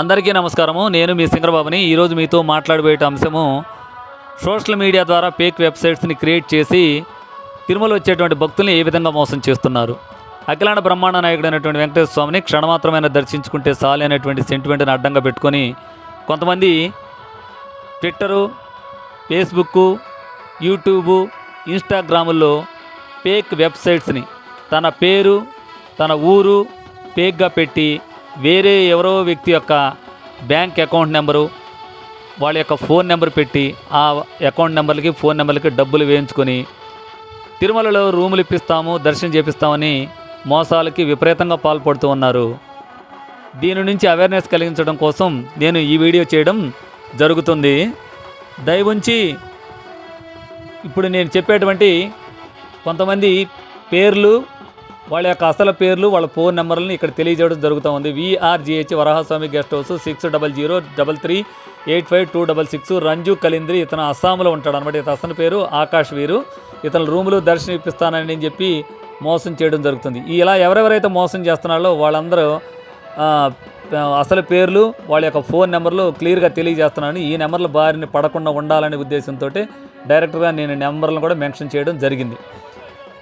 అందరికీ నమస్కారము. నేను మీ సింగరబాబుని. ఈరోజు మీతో మాట్లాడబోయే అంశము సోషల్ మీడియా ద్వారా ఫేక్ వెబ్సైట్స్ని క్రియేట్ చేసి తిరుమల వచ్చేటువంటి భక్తుల్ని ఏ విధంగా మోసం చేస్తున్నారు? అఖిలాండ బ్రహ్మాండ నాయకుడు అయినటువంటి వెంకటేశ్వర స్వామిని క్షణమాత్రమైన దర్శించుకుంటే చాలు అనేటువంటి సెంటిమెంట్ని అడ్డంగా పెట్టుకొని కొంతమంది ట్విట్టరు ఫేస్బుక్ యూట్యూబు ఇన్స్టాగ్రాముల్లో ఫేక్ వెబ్సైట్స్ని తన పేరు తన ఊరు ఫేక్గా పెట్టి వేరే ఎవరో వ్యక్తి యొక్క బ్యాంక్ అకౌంట్ నెంబరు వాళ్ళ యొక్క ఫోన్ నెంబర్ పెట్టి ఆ అకౌంట్ నెంబర్లకి ఫోన్ నెంబర్లకి డబ్బులు వేయించుకొని తిరుమలలో రూములు ఇప్పిస్తాము దర్శనం చేపిస్తామని మోసాలకి విపరీతంగా పాల్పడుతూ ఉన్నారు. దీని నుంచి అవేర్నెస్ కలిగించడం కోసం నేను ఈ వీడియో చేయడం జరుగుతుంది. దయవుంచి ఇప్పుడు నేను చెప్పేటువంటి కొంతమంది పేర్లు వాళ్ళ యొక్క అసలు పేర్లు వాళ్ళ ఫోన్ నెంబర్లను ఇక్కడ తెలియజేయడం జరుగుతూ ఉంది. VRGH Varahaswamy guest house six double zero double three eight five two double six Ranju Kalindri ఇతను అస్సాంలో ఉంటాడు అనమాట ఇతను అసలు పేరు ఆకాష్ వీరు. ఇతను రూములు దర్శనం ఇప్పిస్తానని చెప్పి మోసం చేయడం జరుగుతుంది. ఇలా ఎవరెవరైతే మోసం చేస్తున్నారో వాళ్ళందరూ అసలు పేర్లు వాళ్ళ యొక్క ఫోన్ నెంబర్లు క్లియర్గా తెలియజేస్తున్నాను ఈ నెంబర్ల బారిని పడకుండా ఉండాలనే ఉద్దేశంతో డైరెక్ట్గా నేను నెంబర్లను కూడా మెన్షన్ చేయడం జరిగింది.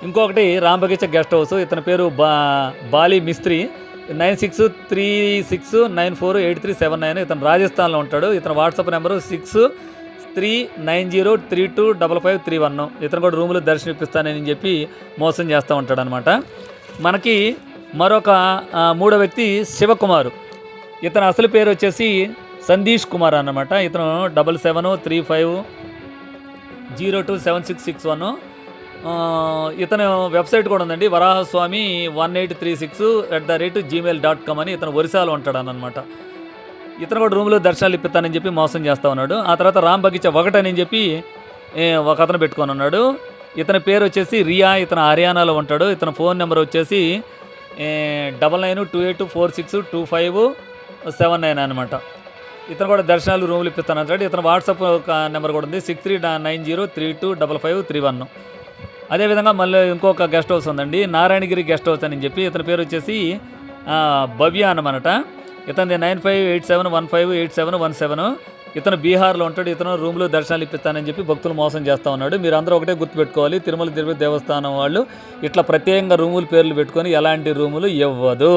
ఇంకొకటి రాంబగీచ గెస్ట్ హౌస్. ఇతని పేరు బా Bali Mistri. Nine six three six nine four eight three seven nine ఇతను రాజస్థాన్లో ఉంటాడు. ఇతను WhatsApp number six three nine zero three two double five three one. ఇతను కూడా రూములు దర్శనం ఇప్పిస్తానని చెప్పి మోసం చేస్తూ ఉంటాడు అనమాట మనకి మరొక మూడో వ్యక్తి శివకుమారు. ఇతను అసలు పేరు వచ్చేసి సందీష్ కుమార్ అన్నమాట. ఇతను double seven three five zero two seven six six one. ఇతను వెబ్సైట్ కూడా ఉందండి Varahaswamy one eight three six at the rate gmail dot com అని ఇతను ఒరిసాలో ఉంటాడు అనమాట ఇతను కూడా రూమ్లో దర్శనాలు ఇప్పిస్తానని చెప్పి మోసం చేస్తా ఉన్నాడు. ఆ తర్వాత రామ్ బగీచా ఒకటని చెప్పి ఒక అతను పెట్టుకొని ఉన్నాడు. ఇతని పేరు వచ్చేసి రియా ఇతను హర్యానాలో ఉంటాడు. ఇతని ఫోన్ నెంబర్ వచ్చేసి double nine two eight four six two five seven nine అనమాట ఇతను కూడా దర్శనాలు రూములు ఇప్పిస్తాను అంటాడు ఇతను వాట్సాప్ నెంబర్ కూడా ఉంది six three nine zero three two double five three one అదేవిధంగా మళ్ళీ ఇంకొక గెస్ట్ హౌస్ ఉందండి. నారాయణగిరి గెస్ట్ హౌస్ అని చెప్పి ఇతని పేరు వచ్చేసి భవ్య అనమాట ఇతనిది nine five eight seven one five eight seven one seven. ఇతను బీహార్లో ఉంటాడు ఇతను రూమ్లో దర్శనాలు ఇప్పిస్తానని చెప్పి భక్తులు మోసం చేస్తూ ఉన్నాడు. మీరు అందరూ ఒకటే గుర్తుపెట్టుకోవాలి తిరుమల తిరుపతి దేవస్థానం వాళ్ళు ఇట్లా ప్రత్యేకంగా రూములు పేర్లు పెట్టుకొని ఎలాంటి రూములు ఇవ్వదు.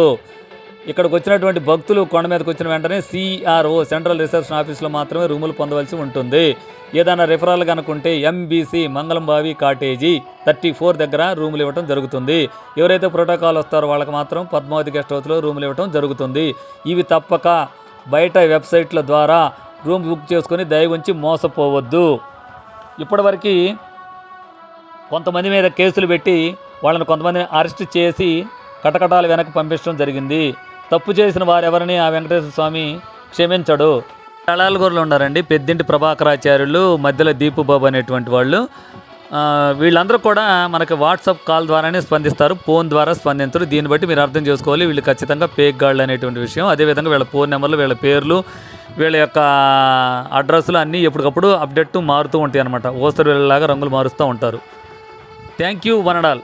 ఇక్కడికి వచ్చినటువంటి భక్తులు కొండ మీదకి వచ్చిన వెంటనే సిఆర్ఓ సెంట్రల్ రిసెప్షన్ ఆఫీస్లో మాత్రమే రూములు పొందవలసి ఉంటుంది. ఏదైనా referral కనుకుంటే MBC Mangalambavi cottage thirty four దగ్గర రూములు ఇవ్వడం జరుగుతుంది. ఎవరైతే ప్రోటోకాల్ వస్తారో వాళ్ళకి మాత్రం పద్మావతి గెస్ట్ హౌస్లో రూములు ఇవ్వడం జరుగుతుంది. ఇవి తప్పక బయట వెబ్సైట్ల ద్వారా రూమ్ బుక్ చేసుకొని దయ ఉంచి మోసపోవద్దు. ఇప్పటివరకు కొంతమంది మీద కేసులు పెట్టి వాళ్ళని కొంతమందిని అరెస్ట్ చేసి కటకటాలు వెనక్కి పంపించడం జరిగింది. తప్పు చేసిన వారెవరిని ఆ వెంకటేశ్వర స్వామి క్షమించడు. కళాలగూరులో ఉన్నారండి పెద్దింటి ప్రభాకరాచార్యులు మధ్యలో దీపు బాబు అనేటువంటి వాళ్ళు. వీళ్ళందరూ కూడా మనకి వాట్సాప్ కాల్ ద్వారానే స్పందిస్తారు ఫోన్ ద్వారా స్పందించరు. దీన్ని బట్టి మీరు అర్థం చేసుకోవాలి వీళ్ళు ఖచ్చితంగా పేక్ గాళ్ళు అనేటువంటి విషయం. అదేవిధంగా వీళ్ళ ఫోన్ నెంబర్లు వీళ్ళ పేర్లు వీళ్ళ యొక్క అడ్రస్లు అన్నీ ఎప్పటికప్పుడు అప్డేట్ మారుతూ ఉంటాయి అనమాట ఓస్తరు వీళ్ళలాగా రంగులు మారుస్తూ ఉంటారు. Thank you వనడాల్